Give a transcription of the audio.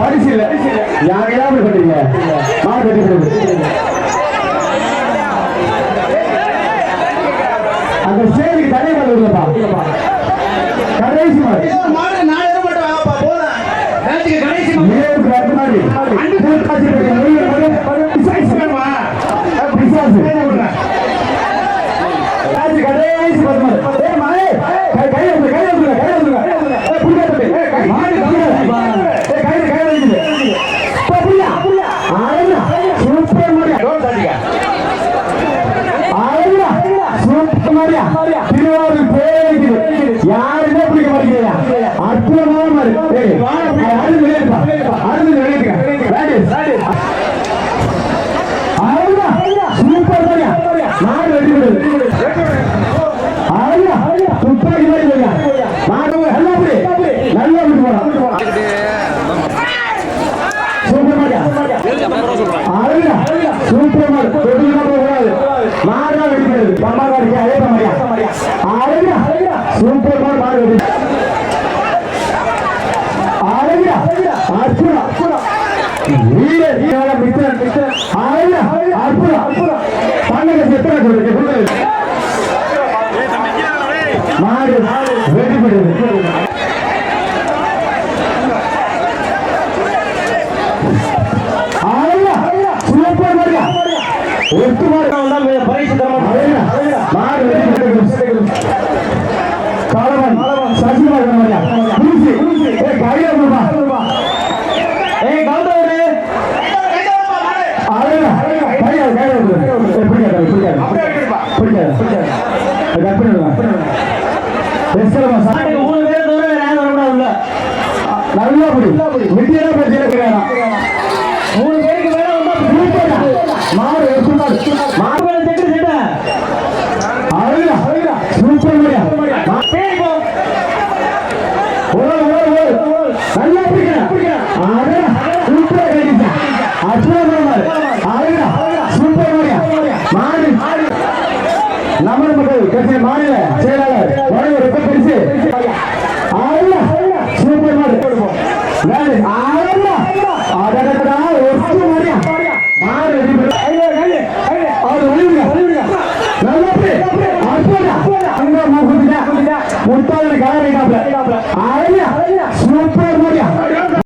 பரிசு இல்ல யாரையா அப்படி பண்றீங்க மாடு கட்டி கொடுங்க. அந்த பண்ணுங்கப்பா கடைசி மாடு. மாடு வாங்கப்பா போதும் நேற்றுக்கு கடைசி மாடு. பெரிய முருகன் மாடு, பிசாசு வேணுமா? அஹ் பிசாசு. கடைசி கடைசி பத்து மாடு. ஏய் மாடு, கை- கையில வந்துரு, கையில வந்துரு, கையில வந்துரு. ஏய், புடிக்காத தம்பி. ஏய், மாடு கம்மியா. ஏய், கையில, கையில இருக்குது. போ, புடியா. அழகா. சூப்பர் மாடியா. அழகா. சூப்பர் மாடியா. திருவாரூர் பேருக்கு யாருமே பிடிக்க மாட்டேங்கிறீங்க. அற்புதமான மாடு. ஏய், அடுத்து வெளியேறுப்பா. அடுத்து வெளியேறுங்க. Ready? அழகா. சூப்பர் மாடியா. மாடு வெட்டி விடுது. அழகா. துப்பாக்கி மாதிரி போங்க. மாடு நல்லா புடி. நல்லா புடி போடா. சூப்பர் மாடியா. அழகா. சூப்பர் மாடு. தொட்டில் வெட்டி விடுது. பம்மா மாடு மாதிரியா. அழகா. சூப்பர் வெட்டி அழகா. அற்புதம். வீர வீர மித்திரன் மித்திரன் அழகா. அற்புதம். அற்புதம். பண்ணுங்க சொல்லுங்க மாடு வெட்டி விடுது. அழகா. சூப்பர் மாடியா. ஒட்டு மாடு பரிசு தர காலவன் சசிகுமார் கணவரியா ஏ கையில கொடுப்பா ஏய் கவுண்டர் அழகா கையில கையில கொடு ஏ பிடிக்காத பிடிக்காத கட் பேசலாமா சார் மூணு பேர் தவிர வேற யாரும் வரக்கூடாது நல்லா புடி மிட்டியெல்லாம் பேசி மூணு பேருக்கு வேணும் வந்தா மாடு எட்டு மாடு மாடு மாப்பிள்ளை செட்டு செட்ட அழகா அழகா சூப்பர் மரியா பேர் போ ஓடு ஓடு ஓடு நல்லா பிடிக்கிறேன் அழகா சூப்பர் கைடிச்சா அற்புதமான மாடு. அழகா மக்கள் கட்சி மாநில செயலாளர் வழங்க ரொம்ப பெருசு சூப்பர் மாடு வேறு அழகா அடடடா